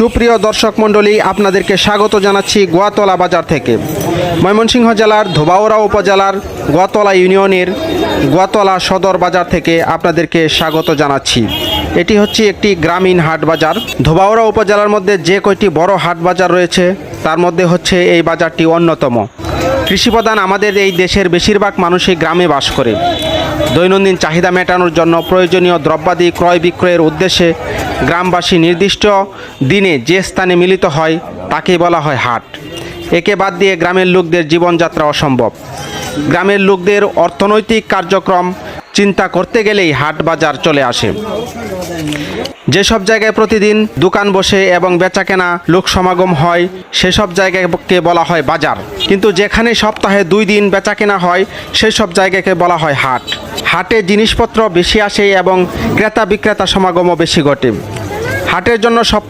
সুপ্রিয় দর্শক মণ্ডলী, আপনাদেরকে স্বাগত জানাচ্ছি গোয়াতলা বাজার থেকে। ময়মনসিংহ জেলার ধোবাউড়া উপজেলার গোয়াতলা ইউনিয়নের গোয়াতলা সদর বাজার থেকে আপনাদেরকে স্বাগত জানাচ্ছি। এটি হচ্ছে একটি গ্রামীণ হাট বাজার। ধোবাউড়া উপজেলার মধ্যে যে কয়টি বড় হাট বাজার রয়েছে, তার মধ্যে হচ্ছে এই বাজারটি অন্যতম। কৃষিপ্রধান আমাদের এই দেশের বেশিরভাগ মানুষই গ্রামে বাস করে। দৈনন্দিন চাহিদা মেটানোর জন্য প্রয়োজনীয় দ্রব্যাদি ক্রয় বিক্রয়ের উদ্দেশ্যে গ্রামবাসী নির্দিষ্ট দিনে যে স্থানে মিলিত হয়, তাকেই বলা হয় হাট। একে বাদ দিয়ে গ্রামের লোকদের জীবনযাত্রা অসম্ভব। গ্রামের লোকদের অর্থনৈতিক কার্যক্রম চিন্তা করতে গেলেই হাট বাজার চলে আসে। যেসব জায়গায় প্রতিদিন দোকান বসে এবং বেচাকেনা লোক সমাগম হয়, সেসব জায়গাকে বলা হয় বাজার। কিন্তু যেখানে সপ্তাহে দুই দিন বেচাকেনা হয়, সেসব জায়গাকে বলা হয় হাট। হাটে জিনিসপত্র বেশি আসে এবং ক্রেতা বিক্রেতা সমাগমও বেশি ঘটে। হাটের জন্য সপ্তাহে